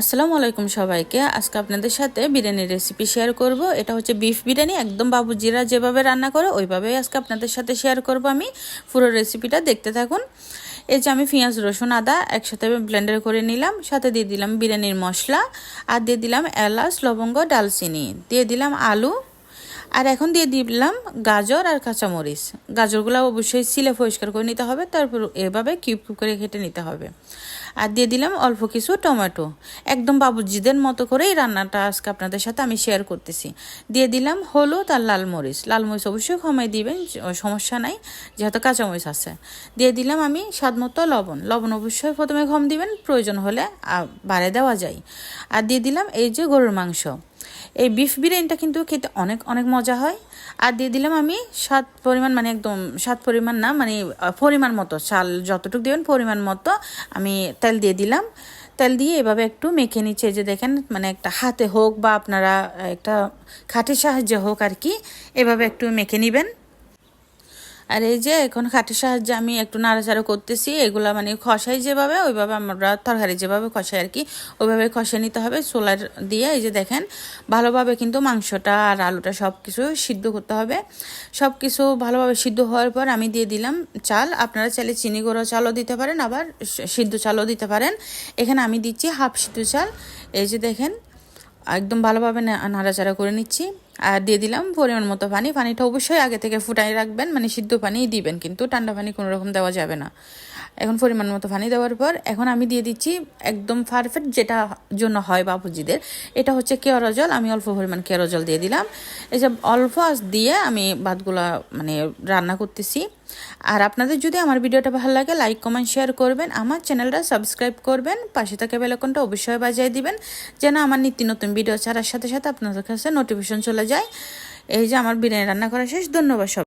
আসসালামু আলাইকুম সবাইকে। আজকে আপনাদের সাথে বিরিয়ানির রেসিপি শেয়ার করব। এটা হচ্ছে বিফ বিরিয়ানি। একদম বাবুজিরা যেভাবে রান্না করে, ওইভাবেই আজকে আপনাদের সাথে শেয়ার করব আমি। পুরো রেসিপিটা দেখতে থাকুন। এই যে আমি পেঁয়াজ, রসুন, আদা একসাথে ব্লেন্ডার করে নিলাম। সাথে দিয়ে দিলাম বিরিয়ানির মশলা। আর দিয়ে দিলাম এলাচ, লবঙ্গ, ডালচিনি। দিয়ে দিলাম আলু। আর এখন দিয়ে দিলাম গাজর আর কাঁচামরিচ। গাজরগুলো অবশ্যই সিলে পরিষ্কার করে নিতে হবে। তারপর এভাবে কিউব কিউব করে কেটে নিতে হবে। আর দিয়ে দিলাম অল্প কিছু টমেটো। একদম বাবুজিদের মতো করেই রান্নাটা আজকে আপনাদের সাথে আমি শেয়ার করতেছি। দিয়ে দিলাম হলুদ আর লাল মরিচ। লাল মরিচ অবশ্যই কমাই দিবেন সমস্যা নাই, যেহেতু কাঁচামরিচ আছে। দিয়ে দিলাম আমি স্বাদ মতো লবণ। লবণ অবশ্যই প্রথমে কম দিবেন, প্রয়োজন হলে বাড়ে দেওয়া যায়। আর দিয়ে দিলাম এই যে গরুর মাংস। এই বিফ বিরিয়ানিটা কিন্তু খেতে অনেক অনেক মজা হয়। আর দিয়ে দিলাম আমি স্বাদ পরিমাণ মানে একদম স্বাদ পরিমাণ না মানে পরিমাণ মতো, চাল যতটুকু দেবেন পরিমাণ মতো আমি তেল দিয়ে দিলাম। তেল দিয়ে এভাবে একটু মেখে নিচ্ছে যে দেখেন মানে একটা হাতে হোক বা আপনারা একটা খাটের সাহায্যে হোক আর কি, এভাবে একটু মেখে নেবেন। আর এই যে এখন খাটের সাহায্যে আমি একটু নাড়াচাড়া করতেছি, এগুলা মানে খসাই যেভাবে, ওইভাবে আমরা তরকারি যেভাবে খসাই আর কি, ওইভাবে খসে নিতে হবে সোলার দিয়ে। এই যে দেখেন, ভালোভাবে কিন্তু মাংসটা আর আলুটা সব কিছু সিদ্ধ করতে হবে। সব কিছু ভালোভাবে সিদ্ধ হওয়ার পর আমি দিয়ে দিলাম চাল। আপনারা চাইলে চিনি গুঁড়ো চালও দিতে পারেন, আবার সিদ্ধ চালও দিতে পারেন। এখানে আমি দিচ্ছি হাফ সিদ্ধ চাল। এই যে দেখেন একদম ভালোভাবে নাড়াচাড়া করে নিচ্ছি। আর দিয়ে দিলাম পরিমাণ মতো পানি। পানিটা অবশ্যই আগে থেকে ফুটাই রাখবেন মানে সিদ্ধ পানি দিবেন, কিন্তু ঠান্ডা পানি কোনো রকম দেওয়া যাবে না। এখন পরিমাণ মতো পানি দেওয়ার পর এখন আমি দিয়ে দিচ্ছি একদম পারফেক্ট যেটা জন্য হয় বাপুজিদের এটা হচ্ছে কেওড়া জল, আমি অল্প পরিমাণ কেওড়া জল দিয়ে দিলাম। এসব অল্প দিয়ে আমি ভাতগুলা মানে রান্না করতেছি। আর আপনাদের যদি আমার ভিডিওটা ভালো লাগে লাইক কমেন্ট শেয়ার করবেন। আমার চ্যানেলটা সাবস্ক্রাইব করবেন। পাশে থাকা বেলাকনটা অবশ্যই বাজিয়ে দিবেন, যেন আমার নিত্য নতুন ভিডিও ছাড়ার সাথে সাথে আপনাদের কাছে নোটিফিকেশন চলে যায়। এই যে আমার বিরিয়ানি রান্না করা শেষ, ধন্যবাদ সব